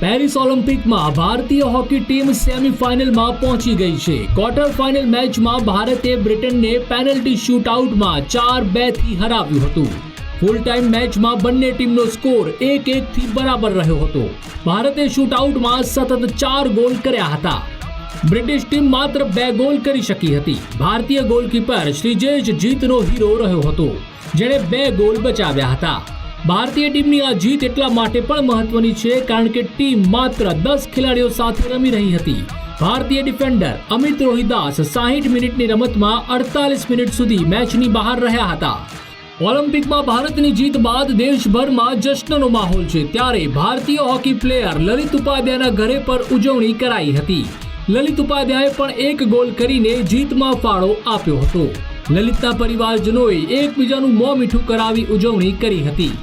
Paris ઓલિમ્પિકમાં ભારતીય hockey team સેમીફાઇનલમાં પહોંચી ગઈ છે. ક્વાર્ટર ફાઇનલ મેચમાં ભારતે બ્રિટનને પેનલ્ટી શૂટઆઉટમાં ચાર બેથી હરાવ્યું હતું. ફૂલ ટાઈમ મેચમાં બંને ટીમનો સ્કોર એક એક થી બરાબર રહ્યો હતો. ભારતે શૂટઆઉટમાં સતત ચાર ગોલ કર્યા હતા. બ્રિટિશ ટીમ માત્ર બે ગોલ કરી શકી હતી. ભારતીય ગોલકીપર શ્રીજેશ જીતનો હીરો રહ્યો હતો, જેણે બે ગોલ બચાવ્યા હતા. ભારતીય ટીમની આ જીત એટલા માટે પણ મહત્વની છે કારણ કે ટીમ માત્ર દસ ખેલાડીઓ સાથે રમી રહી હતી. ભારતીય ડિફેન્ડર અમિત રોહિદાસ સાહીઠ મિનિટની રમતમાં અડતાલીસ મિનિટ સુધી મેચની બહાર રહ્યા હતા. ઓલિમ્પિકમાં ભારતની જીત બાદ દેશભરમાં જશ્નનો માહોલ છે ત્યારે ભારતીય હોકી પ્લેયર લલિત ઉપાધ્યાયના ઘરે પર ઉજવણી કરાઈ હતી. લલિત ઉપાધ્યાયે પણ એક ગોલ કરીને જીતમાં ફાળો આપ્યો હતો. લલિતના પરિવારજનોએ એકબીજાનું મોં મીઠું કરાવી ઉજવણી કરી હતી.